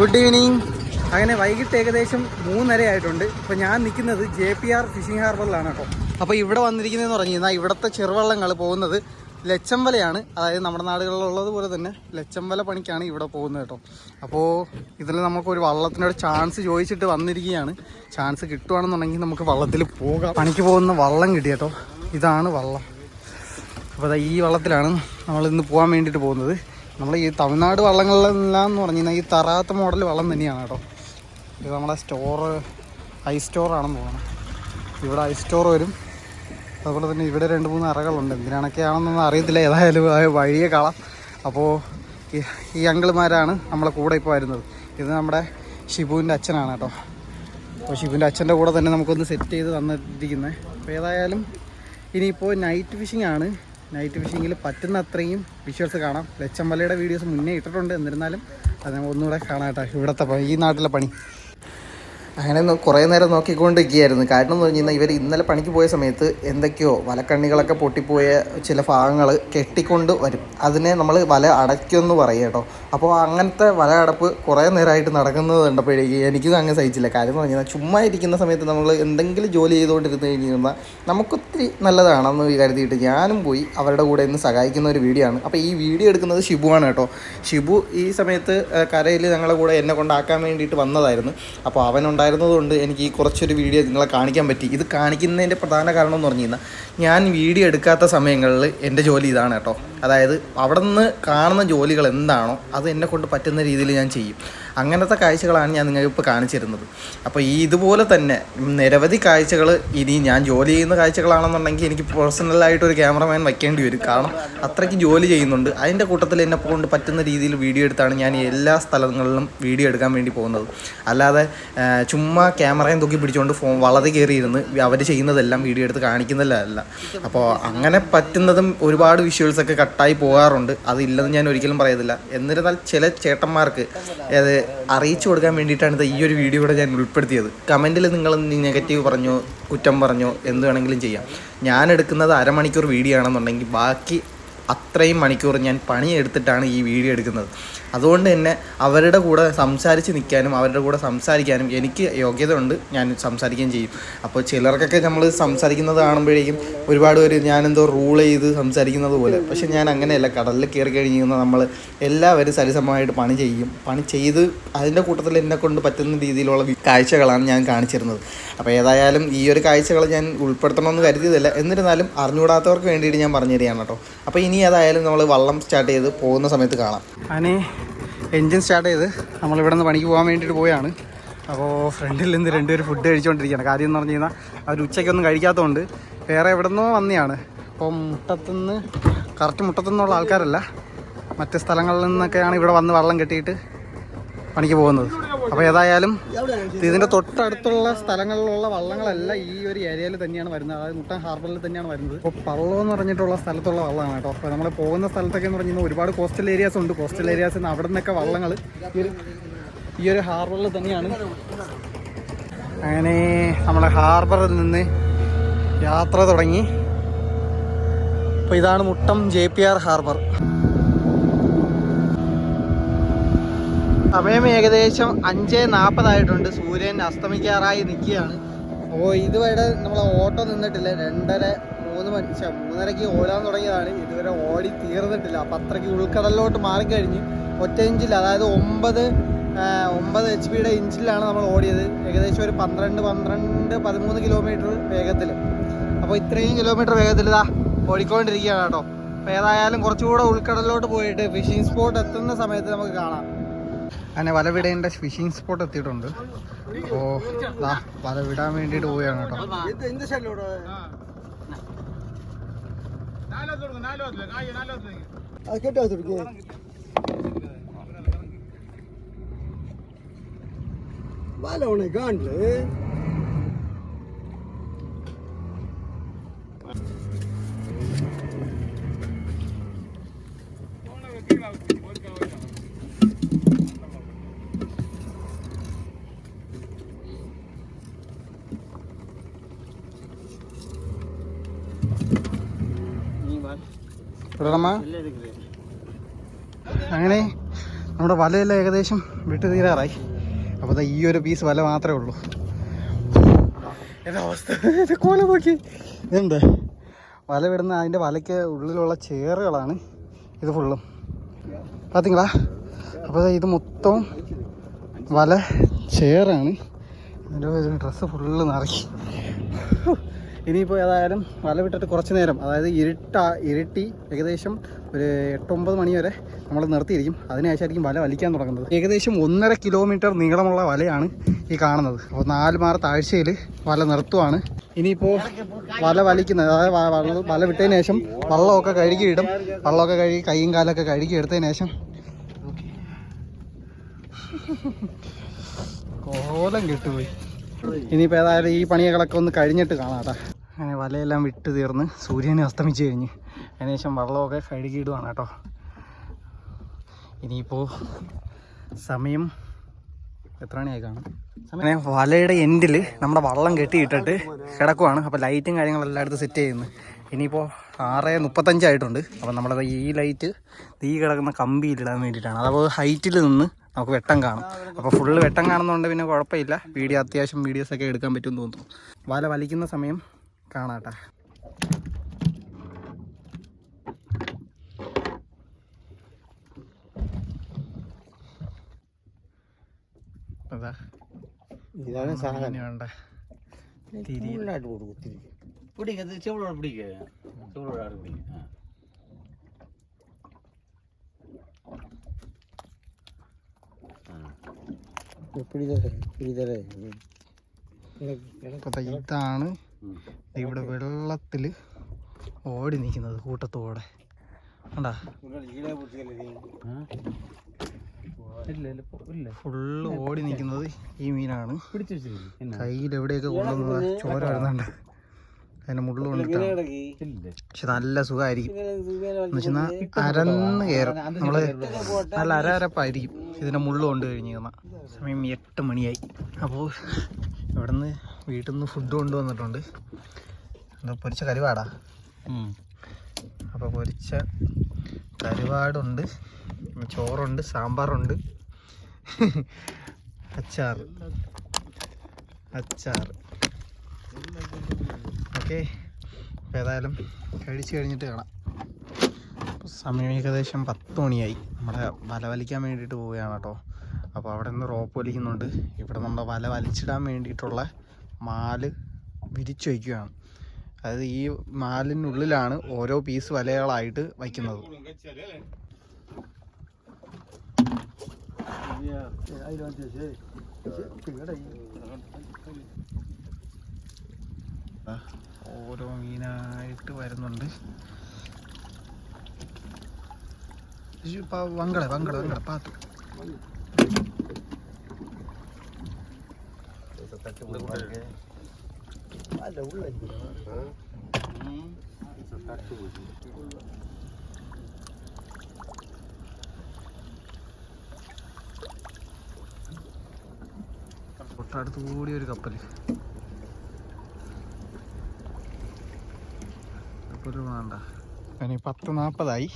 Good evening അങ്ങനെ വൈകിട്ട് ഏകദേശം മൂന്നര ആയിട്ടുണ്ട്. ഇപ്പൊ ഞാൻ നിൽക്കുന്നത് ജെ പി ആർ ഫിഷിംഗ് ഹാർബറിലാണ് കേട്ടോ. അപ്പോൾ ഇവിടെ വന്നിരിക്കുന്നതെന്ന് പറഞ്ഞു കഴിഞ്ഞാൽ ഇവിടുത്തെ ചെറുവള്ളങ്ങൾ പോകുന്നത് ലച്ചമ്പലയാണ്. അതായത് നമ്മുടെ നാടുകളിലുള്ളത് പോലെ തന്നെ ലച്ചമ്പല പണിക്കാണ് ഇവിടെ പോകുന്നത് കേട്ടോ. അപ്പോൾ ഇതിൽ നമുക്കൊരു വള്ളത്തിനൊരു ചാൻസ് ചോദിച്ചിട്ട് വന്നിരിക്കുകയാണ്. ചാൻസ് കിട്ടുവാണെന്നുണ്ടെങ്കിൽ നമുക്ക് വള്ളത്തിൽ പോകാം. പണിക്ക് പോകുന്ന വള്ളം കിട്ടി കേട്ടോ. ഇതാണ് വള്ളം. അപ്പോൾ ഈ വള്ളത്തിലാണ് നമ്മൾ ഇന്ന് പോകാൻ വേണ്ടിയിട്ട് പോകുന്നത്. നമ്മൾ ഈ തമിഴ്നാട് വള്ളങ്ങളിലെല്ലാം എന്ന് പറഞ്ഞു കഴിഞ്ഞാൽ ഈ തറാത്ത മോഡൽ വള്ളം തന്നെയാണ് കേട്ടോ. ഇത് നമ്മളെ സ്റ്റോർ ഐസ് സ്റ്റോറാണെന്ന് തോന്നുന്നു. ഇവിടെ ഐ സ്റ്റോർ വരും. അതുപോലെ തന്നെ ഇവിടെ രണ്ട് മൂന്ന് അറകളുണ്ട്. എന്തിനാണൊക്കെയാണെന്നൊന്നും അറിയത്തില്ല. ഏതായാലും വഴിയെ കാണാം. അപ്പോൾ ഈ അങ്കിൾമാരാണ് നമ്മളെ കൂടെ ഇപ്പോൾ വരുന്നത്. ഇത് നമ്മുടെ ഷിബുവിന്റെ അച്ഛനാണ് കേട്ടോ. അപ്പോൾ ഷിബുവിന്റെ അച്ഛന്റെ കൂടെ തന്നെ നമുക്കൊന്ന് സെറ്റ് ചെയ്ത് തന്നിരിക്കുന്നത് അപ്പോൾ ഏതായാലും ഇനിയിപ്പോൾ നൈറ്റ് ഫിഷിംഗ് ആണ്. നൈറ്റ് ഫിഷിങ്ങിൽ പറ്റുന്ന അത്രയും വിഷ്വൽസ് കാണാം. ലച്ചമ്പലയുടെ വീഡിയോസ് മുന്നേ ഇട്ടിട്ടുണ്ട്. എന്നിരുന്നാലും അത് ഒന്നുകൂടെ കാണാം കേട്ടോ. ഇവിടുത്തെ ഈ നാട്ടിലെ പണി. അങ്ങനെ കുറേ നേരം നോക്കിക്കൊണ്ടിരിക്കുകയായിരുന്നു. കാരണം എന്ന് പറഞ്ഞു കഴിഞ്ഞാൽ ഇവർ ഇന്നലെ പണിക്ക് പോയ സമയത്ത് എന്തൊക്കെയോ വലക്കണ്ണികളൊക്കെ പൊട്ടിപ്പോയ ചില ഭാഗങ്ങൾ കെട്ടിക്കൊണ്ട് വരും. അതിനെ നമ്മൾ വല അടയ്ക്കുമെന്ന് പറയും കേട്ടോ. അപ്പോൾ അങ്ങനത്തെ വല അടപ്പ് കുറേ നേരമായിട്ട് നടക്കുന്നത് കണ്ടപ്പോഴേക്ക് എനിക്കും അങ്ങനെ സഹിച്ചില്ല. കാര്യം എന്ന് പറഞ്ഞാൽ ചുമ്മാ ഇരിക്കുന്ന സമയത്ത് നമ്മൾ എന്തെങ്കിലും ജോലി ചെയ്തുകൊണ്ടിരുന്ന് കഴിഞ്ഞാൽ നമുക്കൊത്തിരി നല്ലതാണെന്ന് കരുതിയിട്ട് ഞാനും പോയി അവരുടെ കൂടെ ഇന്ന് സഹായിക്കുന്ന ഒരു വീഡിയോ ആണ്. അപ്പോൾ ഈ വീഡിയോ എടുക്കുന്നത് ഷിബുവാണ് കേട്ടോ. ഷിബു ഈ സമയത്ത് കരയിൽ ഞങ്ങളുടെ കൂടെ എന്നെ കൊണ്ടാക്കാൻ വേണ്ടിയിട്ട് വന്നതായിരുന്നു. അപ്പോൾ അവൻ ഉണ്ടായിരുന്നതുകൊണ്ട് എനിക്ക് ഈ കുറച്ചൊരു വീഡിയോ നിങ്ങളെ കാണിക്കാൻ പറ്റി. ഇത് കാണിക്കുന്നതിന്റെ പ്രധാന കാരണം എന്ന് പറഞ്ഞു കഴിഞ്ഞാൽ ഞാൻ വീഡിയോ എടുക്കാത്ത സമയങ്ങളിൽ എന്റെ ജോലി ഇതാണ് കേട്ടോ. അതായത് അവിടെ നിന്ന് കാണുന്ന ജോലികൾ എന്താണോ അത് എന്നെ കൊണ്ട് പറ്റുന്ന രീതിയിൽ ഞാൻ ചെയ്യും. അങ്ങനത്തെ കാഴ്ചകളാണ് ഞാൻ നിങ്ങൾക്ക് ഇപ്പോൾ കാണിച്ചിരുന്നത്. അപ്പോൾ ഈ ഇതുപോലെ തന്നെ നിരവധി കാഴ്ചകൾ ഇനി ഞാൻ ജോലി ചെയ്യുന്ന കാഴ്ചകളാണെന്നുണ്ടെങ്കിൽ എനിക്ക് പേഴ്സണലായിട്ട് ഒരു ക്യാമറമാൻ വയ്ക്കേണ്ടി വരും. കാരണം അത്രയ്ക്ക് ജോലി ചെയ്യുന്നുണ്ട്. അതിന്റെ കൂട്ടത്തിൽ എന്നെ കൊണ്ട് പറ്റുന്ന രീതിയിൽ വീഡിയോ എടുത്താണ് ഞാൻ എല്ലാ സ്ഥലങ്ങളിലും വീഡിയോ എടുക്കാൻ വേണ്ടി പോകുന്നത്. അല്ലാതെ ചുമ്മാ ക്യാമറയും തൂക്കി പിടിച്ചുകൊണ്ട് ഫോൺ വളരെ കയറിയിരുന്ന് അവർ ചെയ്യുന്നതെല്ലാം വീഡിയോ എടുത്ത് കാണിക്കുന്നതല്ല. അപ്പോൾ അങ്ങനെ പറ്റുന്നതും ഒരുപാട് വിഷ്വൽസൊക്കെ കട്ടായി പോകാറുണ്ട്. അതില്ലെന്ന് ഞാൻ ഒരിക്കലും പറയത്തില്ല. എന്നിരുന്നാൽ ചില ചേട്ടന്മാർക്ക് അറിയിച്ചു കൊടുക്കാൻ വേണ്ടിയിട്ടാണ് ഇത് ഈ ഒരു വീഡിയോ കൂടെ ഞാൻ ഉൾപ്പെടുത്തിയത്. കമന്റിൽ നിങ്ങൾ നെഗറ്റീവ് പറഞ്ഞോ കുറ്റം പറഞ്ഞോ എന്ത് വേണമെങ്കിലും ചെയ്യാം. ഞാൻ എടുക്കുന്നത് അരമണിക്കൂർ വീഡിയോ ആണെന്നുണ്ടെങ്കിൽ ബാക്കി അത്രയും മണിക്കൂർ ഞാൻ പണിയെടുത്തിട്ടാണ് ഈ വീഡിയോ എടുക്കുന്നത്. അതുകൊണ്ട് തന്നെ അവരുടെ കൂടെ സംസാരിച്ച് നിൽക്കാനും അവരുടെ കൂടെ സംസാരിക്കാനും എനിക്ക് യോഗ്യത ഉണ്ട് ഞാൻ സംസാരിക്കുകയും ചെയ്യും. അപ്പോൾ ചിലർക്കൊക്കെ നമ്മൾ സംസാരിക്കുന്നത് കാണുമ്പോഴേക്കും ഒരുപാട് പേര് ഞാനെന്തോ റൂൾ ചെയ്ത് സംസാരിക്കുന്നത് പോലെ. പക്ഷെ ഞാൻ അങ്ങനെയല്ല. കടലിൽ കയറി കഴിഞ്ഞാൽ നമ്മൾ എല്ലാവരും സരിസമമായിട്ട് പണി ചെയ്യും. പണി ചെയ്ത് അതിന്റെ കൂട്ടത്തിൽ എന്നെ കൊണ്ട് പറ്റുന്ന രീതിയിലുള്ള കാഴ്ചകളാണ് ഞാൻ കാണിച്ചിരുന്നത്. അപ്പോൾ ഏതായാലും ഈ ഒരു കാഴ്ചകൾ ഞാൻ ഉൾപ്പെടുത്തണമെന്ന് കരുതിയതല്ല. എന്നിരുന്നാലും അറിഞ്ഞുകൂടാത്തവർക്ക് വേണ്ടിയിട്ട് ഞാൻ പറഞ്ഞു തരികയാണ് കേട്ടോ. അപ്പോൾ ഇനി ഏതായാലും നമ്മൾ വള്ളം സ്റ്റാർട്ട് ചെയ്ത് പോകുന്ന സമയത്ത് കാണാം. അങ്ങനെ എൻജിൻ സ്റ്റാർട്ട് ചെയ്ത് നമ്മൾ ഇവിടെ നിന്ന് പണിക്ക് പോകാൻ വേണ്ടിയിട്ട് പോയാണ്. അപ്പോൾ ഫ്രണ്ടിൽ നിന്ന് രണ്ടുപേർ ഫുഡ് കഴിച്ചുകൊണ്ടിരിക്കുകയാണ് കാര്യം എന്ന് പറഞ്ഞു കഴിഞ്ഞാൽ അവർ ഉച്ചയ്ക്കൊന്നും കഴിക്കാത്തതുകൊണ്ട് വേറെ എവിടെ നിന്നോ വന്നെയാണ്. അപ്പം മുട്ടത്തുനിന്ന് കറക്റ്റ് മുട്ടത്തുനിന്നുള്ള ആൾക്കാരല്ല. മറ്റ് സ്ഥലങ്ങളിൽ നിന്നൊക്കെയാണ് ഇവിടെ വന്ന് വെള്ളം കെട്ടിയിട്ട് പണിക്ക് പോകുന്നത്. അപ്പോൾ ഏതായാലും ഇതിന്റെ തൊട്ടടുത്തുള്ള സ്ഥലങ്ങളിലുള്ള വള്ളങ്ങളല്ല ഈ ഒരു ഏരിയയിൽ തന്നെയാണ് വരുന്നത്. അതായത് മുട്ടൻ ഹാർബറിൽ തന്നെയാണ് വരുന്നത്. അപ്പോൾ പള്ളം എന്ന് പറഞ്ഞിട്ടുള്ള സ്ഥലത്തുള്ള വള്ളമാണ് കേട്ടോ. അപ്പോൾ നമ്മൾ പോകുന്ന സ്ഥലത്തൊക്കെ എന്ന് പറഞ്ഞാൽ ഒരുപാട് കോസ്റ്റൽ ഏരിയാസ് ഉണ്ട്. കോസ്റ്റൽ ഏരിയാസ് അവിടെ നിന്നൊക്കെ വള്ളങ്ങൾ ഈ ഒരു ഹാർബറിൽ തന്നെയാണ്. അങ്ങനെ നമ്മളെ ഹാർബറിൽ നിന്ന് യാത്ര തുടങ്ങി. അപ്പോൾ ഇതാണ് Muttom J P R harbour. സമയം ഏകദേശം അഞ്ച് നാൽപ്പതായിട്ടുണ്ട് സൂര്യൻ അസ്തമിക്കാറായി നിൽക്കുകയാണ്. അപ്പോൾ ഇതുവരെ നമ്മൾ ഓട്ടോ നിന്നിട്ടില്ല. രണ്ടര മൂന്ന് മണി മൂന്നരയ്ക്ക് ഓടാൻ തുടങ്ങിയതാണ്. ഇതുവരെ ഓടി തീർന്നിട്ടില്ല. അപ്പം അത്രയ്ക്ക് ഉൾക്കടലിലോട്ട് മാറിക്കഴിഞ്ഞ്. ഒറ്റ ഇഞ്ചിൽ അതായത് ഒമ്പത് ഒമ്പത് എച്ച് പിയുടെ ഇഞ്ചിലാണ് നമ്മൾ ഓടിയത്. ഏകദേശം ഒരു പന്ത്രണ്ട് പന്ത്രണ്ട് പതിമൂന്ന് കിലോമീറ്റർ വേഗത്തിൽ. അപ്പോൾ ഇത്രയും കിലോമീറ്റർ വേഗത്തിൽ ഇതാ ഓടിക്കൊണ്ടിരിക്കുകയാണ് കേട്ടോ. അപ്പോൾ ഏതായാലും കുറച്ചുകൂടെ ഉൾക്കടലിലോട്ട് പോയിട്ട് ഫിഷിംഗ് സ്പോട്ട് എത്തുന്ന സമയത്ത് നമുക്ക് കാണാം. അങ്ങനെ വല വിടേണ്ട ഫിഷിംഗ് സ്പോട്ട് എത്തിയിട്ടുണ്ട്. അപ്പോൾ ദാ വല വിടാൻ വേണ്ടിയിട്ട് പോവുകയാണ് കേട്ടോ. Vale, una gandle. അങ്ങനെ നമ്മുടെ വലയെല്ലാം ഏകദേശം വിട്ടു തീരാറായി. അപ്പോൾ ഈ ഒരു പീസ് വല മാത്രമേ ഉള്ളൂ. എന്റെ അവസ്ഥ? കോല നോക്കി. ഇതുണ്ട് വല വിടുന്ന അതിന്റെ വലയ്ക്ക് ഉള്ളിലുള്ള ചേറുകളാണ് ഇത് ഫുള്ളും പാത്തിങ്ങളാ. അപ്പോൾ ഇത് മൊത്തവും വല ചേറാണ്. അതിന്റെ ഡ്രസ്സ് ഫുള്ള് നിറക്കി. ഇനിയിപ്പോൾ ഏതായാലും വല വിട്ടിട്ട് കുറച്ച് നേരം അതായത് ഇരുട്ട ഇരുട്ടി ഏകദേശം ഒരു എട്ടൊമ്പത് മണി വരെ നമ്മൾ നിർത്തിയിരിക്കും. അതിനുശേഷമായിരിക്കും വല വലിക്കാൻ തുടങ്ങുന്നത്. ഏകദേശം ഒന്നര കിലോമീറ്റർ നീളമുള്ള വലയാണ് ഈ കാണുന്നത്. അപ്പോൾ നാല് മാറ താഴ്ചയിൽ വല നിർത്തുവാണ്. ഇനിയിപ്പോൾ വല വലിക്കുന്നത് അതായത് വല വിട്ടതിന് ശേഷം വള്ളമൊക്കെ കഴുകിയിടും വള്ളമൊക്കെ കഴുകി കൈയും കാലൊക്കെ കഴുകി എടുത്തതിന് ശേഷം കോലം കിട്ടുപോയി. ഇനിയിപ്പോൾ ഏതായാലും ഈ പണികളൊക്കെ ഒന്ന് കഴിഞ്ഞിട്ട് കാണാം അങ്ങനെ വലയെല്ലാം വിട്ട് തീർന്ന് സൂര്യനെ അസ്തമിച്ചു കഴിഞ്ഞ് അതിനുശേഷം വെള്ളമൊക്കെ കഴുകിയിടുവാണ് കേട്ടോ. ഇനിയിപ്പോൾ സമയം എത്ര മണിയായി കാണും? അങ്ങനെ വലയുടെ എൻഡിൽ നമ്മുടെ വള്ളം കെട്ടിയിട്ടിട്ട് കിടക്കുവാണ്. അപ്പോൾ ലൈറ്റും കാര്യങ്ങളും എല്ലായിടത്തും സെറ്റ് ചെയ്യുന്നു. ഇനിയിപ്പോൾ ആറ് മുപ്പത്തഞ്ചായിട്ടുണ്ട് അപ്പോൾ നമ്മളത് ഈ ലൈറ്റ് തീ കിടക്കുന്ന കമ്പിയിലിടാൻ വേണ്ടിയിട്ടാണ്. അതപ്പോൾ ഹൈറ്റിൽ നിന്ന് നമുക്ക് വെട്ടം കാണും. അപ്പോൾ ഫുള്ള് വെട്ടം കാണുന്നതുകൊണ്ട് പിന്നെ കുഴപ്പമില്ല. വീഡിയോ അത്യാവശ്യം വീഡിയോസൊക്കെ എടുക്കാൻ പറ്റുമെന്ന് തോന്നുന്നു. വല വലിക്കുന്ന സമയം കാണാട്ടാ. ഇതാണ് സാധനം. വേണ്ട. തിരിയായിട്ട് പിടിക്കുക ചെവിടോട് പിടിക്കുക ചെവിടോട് പിടിക്കുക ഇതാണ് ഇവിടെ വെള്ളത്തിൽ ഓടി നിൽക്കുന്നത് കൂട്ടത്തോടെ. ഫുള്ള് ഓടി നിൽക്കുന്നത് ഈ മീനാണ്. കയ്യിൽ എവിടെയൊക്കെ ചോര വരുന്നുണ്ട്. അതിന്റെ മുള്ളിൽ കൊണ്ടിട്ടാണ് പക്ഷെ നല്ല സുഖമായിരിക്കും എന്ന് വെച്ചാൽ അരന്ന് കയറും നമ്മൾ നല്ല അര അരപ്പായിരിക്കും ഇതിന്റെ മുള്ളു കൊണ്ട് കഴിഞ്ഞ് സമയം എട്ട് മണിയായി. അപ്പോൾ ഇവിടെ നിന്ന് വീട്ടിൽ നിന്ന് ഫുഡ് കൊണ്ടുവന്നിട്ടുണ്ട്. എന്താ പൊരിച്ച കരുവാടാ. അപ്പോൾ പൊരിച്ച കരുവാടുണ്ട്. ചോറുണ്ട് സാമ്പാറുണ്ട്. അച്ചാർ അച്ചാർ ഓക്കെ. അപ്പോൾ ഏതായാലും കഴിച്ച് കഴിഞ്ഞിട്ട് കാണാം. സമയം ഏകദേശം പത്ത് മണിയായി. നമ്മുടെ വല വലിക്കാൻ വേണ്ടിയിട്ട് പോവുകയാണ് കേട്ടോ. അപ്പോൾ അവിടെ നിന്ന് റോപ്പ് വലിക്കുന്നുണ്ട്. ഇവിടെ നമ്മുടെ വല വലിച്ചിടാൻ വേണ്ടിയിട്ടുള്ള മാൽ വിരിച്ചു വയ്ക്കുകയാണ്. അതായത് ഈ മാലിനുള്ളിലാണ് ഓരോ പീസ് വലകളായിട്ട് വയ്ക്കുന്നത്. ഓരോ മീനായിട്ട് വരുന്നുണ്ട് വങ്കട വങ്കട വങ്കട പാത്ത്. ടുത്തുകൂടി ഒരു കപ്പൽ കപ്പൽ വേണ്ട. ഇനി പത്ത് നാൽപ്പതായി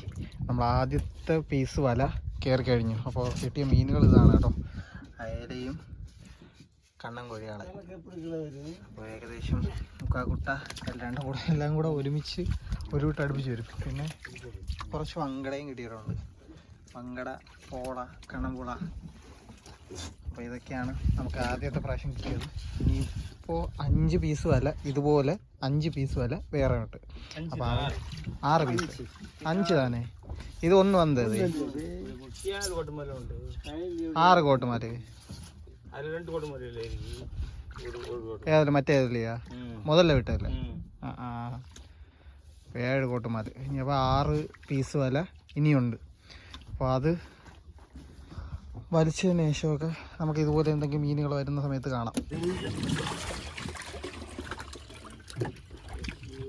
നമ്മൾ ആദ്യത്തെ പീസ് വല കയറി കഴിഞ്ഞു. അപ്പോൾ കിട്ടിയ മീനുകൾ ഇതാണ് കേട്ടോ. അയലയും കണ്ണൻ കോഴിയാണ് അപ്പോൾ ഏകദേശം മുക്കാക്കുട്ട എല്ലാം കൂടെ എല്ലാം കൂടെ ഒരുമിച്ച് ഒരു കൂട്ടം അടുപ്പിച്ച് വരും. പിന്നെ കുറച്ച് വങ്കടയും കിട്ടിയിട്ടുണ്ട്. വങ്കട പോള കണ്ണമ്പുള അപ്പോൾ ഇതൊക്കെയാണ് നമുക്ക് ആദ്യത്തെ പ്രാവശ്യം കിട്ടിയത്. ഇനിയിപ്പോൾ അഞ്ച് പീസ് വല ഇതുപോലെ അഞ്ച് പീസ് വല വേറെ ഉണ്ട്. അപ്പോൾ ആറ് പീസ് അഞ്ച്. താനെ. ഇത് ഒന്ന് വന്നത്. ആറ് കോട്ടുമാര്. ഏതല്ല മറ്റേ ഏതിലെയാ? മുതല്ല വിട്ടല്ലേ ആ ആ. ഏഴ് കോട്ടുമാര്. ഇനി അപ്പോൾ ആറ് പീസ് വല ഇനിയുണ്ട്. അപ്പോൾ അത് വലിച്ചതിന് ശേഷമൊക്കെ നമുക്ക് ഇതുപോലെ എന്തെങ്കിലും മീനുകൾ വരുന്ന സമയത്ത് കാണാം.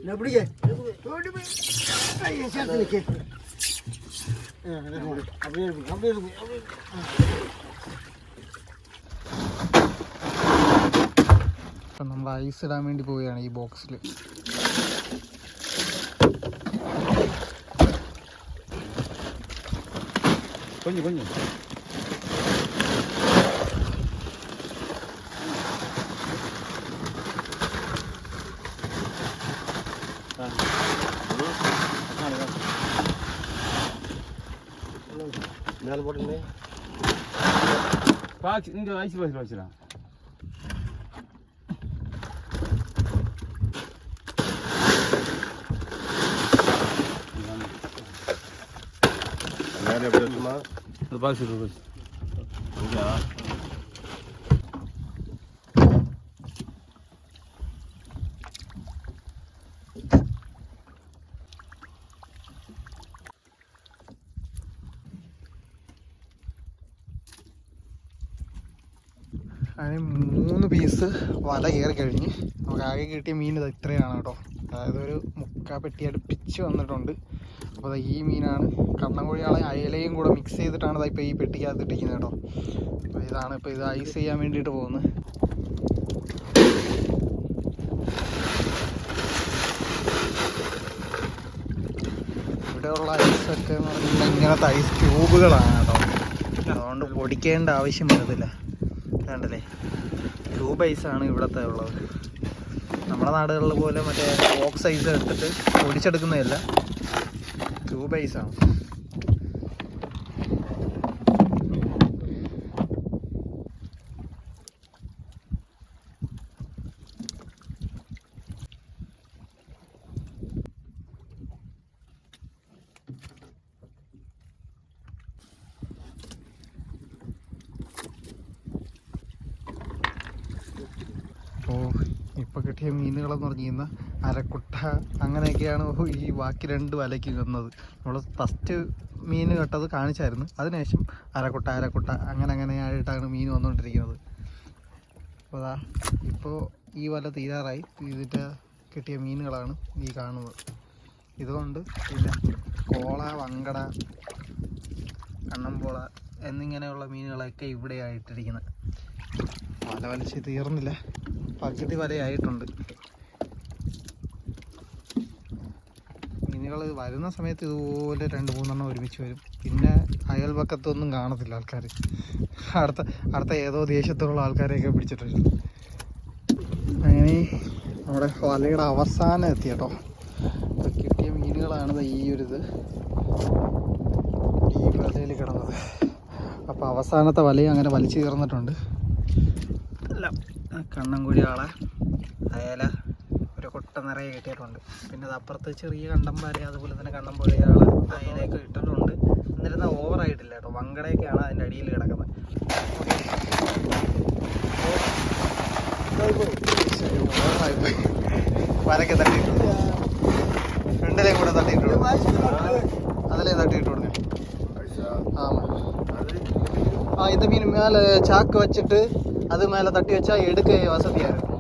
ഞാൻ ഇടാൻ വേണ്ടി പോവുകയാണ് ഈ ബോക്സിൽ. കൊഞ്ഞു ആ, 잘버렸네 박, 이제 아이스 바지 바지라. 내버렸지만. 바지로 그러지. 여기야. അതിന് മൂന്ന് പീസ് വല കയറി കഴിഞ്ഞ്. നമുക്ക് ആകെ കിട്ടിയ മീൻ ഇത് ഇത്രയാണ് കേട്ടോ. അതായത് ഒരു മുക്കാ പെട്ടി അടുപ്പിച്ച് വന്നിട്ടുണ്ട്. അപ്പോൾ ഈ മീനാണ്. കണ്ണൻകോഴിയാളെ അയലയും കൂടെ മിക്സ് ചെയ്തിട്ടാണ് ദാ ഇപ്പോൾ ഈ പെട്ടിക്കകത്ത് ഇട്ടിരിക്കുന്നത് കേട്ടോ. അപ്പോൾ ഇതാണ് ഇപ്പോൾ ഇത് ഐസ് ചെയ്യാൻ വേണ്ടിയിട്ട് പോകുന്നത്. ഇവിടെയുള്ള ഐസൊക്കെ എന്ന് പറഞ്ഞാൽ ഇങ്ങനത്തെ ഐസ് ക്യൂബുകളാണ് കേട്ടോ. അതുകൊണ്ട് പൊടിക്കേണ്ട ആവശ്യം വരുന്നില്ല കണ്ടല്ലേ പൈസ ആണ് ഇവിടത്തെ ഉള്ളത്. നമ്മുടെ നാടുകളിൽ പോലെ മറ്റേ ബോക്സ് സൈസ് എടുത്തിട്ട് പൊടിച്ചെടുക്കുന്നതല്ല. പൈസ ഐസാണ് അപ്പോൾ ഇപ്പോൾ കിട്ടിയ മീനുകളെന്ന് പറഞ്ഞു കഴിഞ്ഞാൽ അരക്കുട്ട അങ്ങനെയൊക്കെയാണ് ഈ ബാക്കി രണ്ട് വലയ്ക്ക് വന്നത്. നമ്മൾ ഫസ്റ്റ് മീൻ കെട്ടത് കാണിച്ചായിരുന്നു. അതിനുശേഷം അരക്കുട്ട അരക്കുട്ട അങ്ങനെ അങ്ങനെ ആയിട്ടാണ് മീൻ വന്നുകൊണ്ടിരിക്കുന്നത് അപ്പോൾ അതാ ഇപ്പോൾ ഈ വല തീരാറായി. ഇതിന്റെ കിട്ടിയ മീനുകളാണ് ഈ കാണുന്നത്. ഇതുകൊണ്ട് പിന്നെ കോള വങ്കട കണ്ണമ്പോള എന്നിങ്ങനെയുള്ള മീനുകളൊക്കെ ഇവിടെയായിട്ടിരിക്കുന്നത്. വല വലിച്ച് തീർന്നില്ല. പകുതി വരെയായിട്ടുണ്ട്. മീനുകൾ വരുന്ന സമയത്ത് ഇതുപോലെ രണ്ട് മൂന്നെണ്ണം ഒരുമിച്ച് വരും. പിന്നെ അയൽപക്കത്തൊന്നും കാണത്തില്ല ആൾക്കാർ അടുത്ത അടുത്ത ഏതോ ദേശത്തുള്ള ആൾക്കാരെയൊക്കെ പിടിച്ചിട്ടുണ്ട്. അങ്ങനെ നമ്മുടെ വലയുടെ അവസാനം എത്തി കേട്ടോ. കിട്ടിയ മീനുകളാണ് ഈ ഒരു ഇത് ഈ വലയിൽ കിടന്നത്. അപ്പോൾ അവസാനത്തെ വലയും അങ്ങനെ വലിച്ചു കയറുന്നിട്ടുണ്ട് അല്ല. കണ്ണൻകുഴി ആളെ അയല ഒരു കൊട്ട നിറയെ കിട്ടിയിട്ടുണ്ട്. പിന്നെ അത് അപ്പുറത്ത് ചെറിയ കണ്ടം വരെ അതുപോലെ തന്നെ കണ്ണം പോലെ ആളെ അയലയൊക്കെ ഇട്ടിട്ടുണ്ട്. എന്നിരുന്നാൽ ഓവറായിട്ടില്ല കേട്ടോ. വങ്കടയൊക്കെയാണ് അതിന്റെ അടിയിൽ കിടക്കുന്നത്. ഓവറായിപ്പോയി വരക്കെ തട്ടിയിട്ടുണ്ട്. ഫ്രണ്ടിലെ കൂടെ തട്ടിയിട്ടുണ്ട്. അതിലേ തട്ടിയിട്ടുണ്ട് ആ ആ ഇത് മീൻ മേലെ ചാക്ക് വെച്ചിട്ട് அது மேலே தட்டி வச்சா எடுக்க வசதியாக இருக்கும்.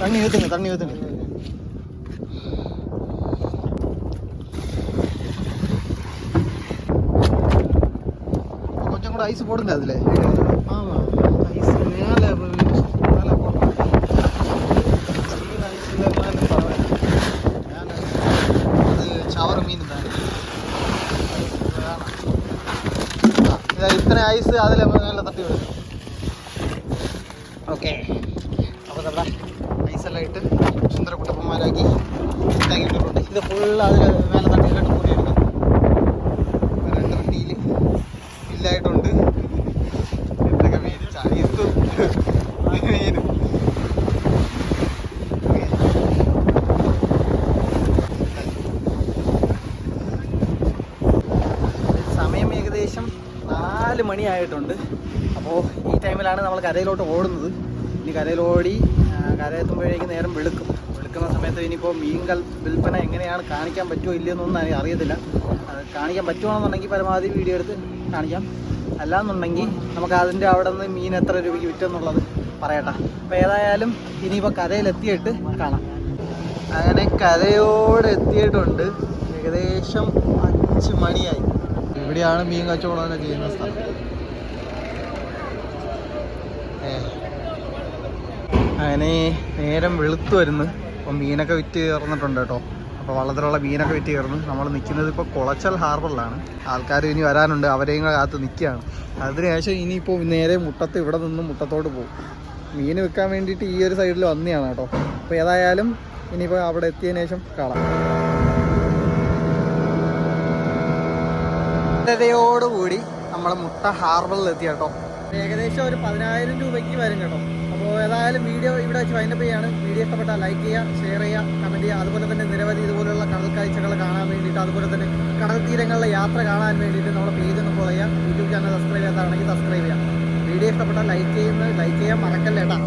தண்ணி ஊற்றுங்க தண்ணி ஊற்றுங்க கொஞ்சம் கூட ஐஸ் போடுங்க அதில். ஆமாம் ஐஸ் மேலே மேலே போடுங்க. பரவாயில்ல மேலே ഐസ് അതിൽ നല്ല തട്ടി വിടും ഓക്കെ. അപ്പോൾ നമ്മുടെ ഐസെല്ലാം ഇട്ട് സുന്ദര കുട്ടപ്പന്മാരാക്കി ഇത് ഫുള്ള് അതിൽ മേലെ തട്ടിയിലിട്ട് കൂട്ടിയെടുക്കും രണ്ട് വണ്ടിയിൽ ഇല്ലായിട്ടുണ്ട് എന്തൊക്കെ മീൻ ഐസും മീനും ഓക്കെ സമയം ഏകദേശം നാല് മണിയായിട്ടുണ്ട്. അപ്പോൾ ഈ ടൈമിലാണ് നമ്മൾ കരയിലോട്ട് ഓടുന്നത്. ഇനി കരയിലോടി കരയെത്തുമ്പോഴേക്കും നേരം വെളുക്കും. വെളുക്കുന്ന സമയത്ത് ഇനിയിപ്പോൾ മീൻകൾ വിൽപ്പന എങ്ങനെയാണ് കാണിക്കാൻ പറ്റുമോ ഇല്ലയെന്നൊന്നും എനിക്ക് അറിയത്തില്ല. കാണിക്കാൻ പറ്റുവാണെന്നുണ്ടെങ്കിൽ പരമാവധി വീഡിയോ എടുത്ത് കാണിക്കാം. അല്ലാന്നുണ്ടെങ്കിൽ നമുക്ക് അതിന്റെ അവിടെ നിന്ന് മീൻ എത്ര രൂപയ്ക്ക് വിറ്റെന്നുള്ളത് പറയട്ടെ. അപ്പോൾ ഏതായാലും ഇനിയിപ്പോൾ കരയിലെത്തിയിട്ട് കാണാം. അങ്ങനെ കരയോടെത്തിയിട്ടുണ്ട്. ഏകദേശം അഞ്ച് മണിയായി. ഇവിടെയാണ് മീൻ കച്ചവടമൊക്കെ ചെയ്യുന്ന സ്ഥലം. അങ്ങനെ നേരം വെളുത്തു വരുന്നു. അപ്പം മീനൊക്കെ വിറ്റ് കയറുന്നിട്ടുണ്ട് കേട്ടോ. അപ്പോൾ വള്ളത്തിലുള്ള മീനൊക്കെ വിറ്റ് കയറുന്നു നമ്മൾ നിൽക്കുന്നത് ഇപ്പോൾ കുളച്ചൽ ഹാർബറിലാണ്. ആൾക്കാർ ഇനി വരാനുണ്ട്. അവരെയും കാത്ത് നിൽക്കുകയാണ്. അതിനുശേഷം ഇനിയിപ്പോൾ നേരെ മുട്ടത്ത് ഇവിടെ നിന്ന് മുട്ടത്തോട്ട് പോകും. മീൻ വിൽക്കാൻ വേണ്ടിയിട്ട് ഈ ഒരു സൈഡിൽ വന്നെയാണ് കേട്ടോ. അപ്പോൾ ഏതായാലും ഇനിയിപ്പോൾ അവിടെ എത്തിയതിനു ശേഷം കാണാം. പത്തരയോടുകൂടി നമ്മൾ മുട്ട ഹാർബറിൽ എത്തി കേട്ടോ. ഏകദേശം ഒരു പതിനായിരം രൂപയ്ക്ക് വരും കേട്ടോ. അപ്പോൾ ഏതായാലും വീഡിയോ ഇവിടെ വെച്ച് വൈൻഡപ്പ് ചെയ്യാണ്. വീഡിയോ ഇഷ്ടപ്പെട്ടാൽ ലൈക്ക് ചെയ്യുക ഷെയർ ചെയ്യുക കമന്റ് ചെയ്യുക. അതുപോലെ തന്നെ നിരവധി ഇതുപോലുള്ള കടൽ കാഴ്ചകൾ കാണാൻ വേണ്ടിയിട്ട് അതുപോലെ തന്നെ കടൽ തീരങ്ങളിലെ യാത്ര കാണാൻ വേണ്ടിയിട്ട് നമ്മുടെ പേജ് ഒന്ന് ഫോളോ ചെയ്യുക. യൂട്യൂബ് ചാനൽ സബ്സ്ക്രൈബ് ചെയ്യാത്തതാണെങ്കിൽ സബ്സ്ക്രൈബ് ചെയ്യുക. വീഡിയോ ഇഷ്ടപ്പെട്ടാൽ ലൈക്ക് ചെയ്യുന്നത് ലൈക്ക് ചെയ്യാൻ മറക്കല്ലേട്ടാ.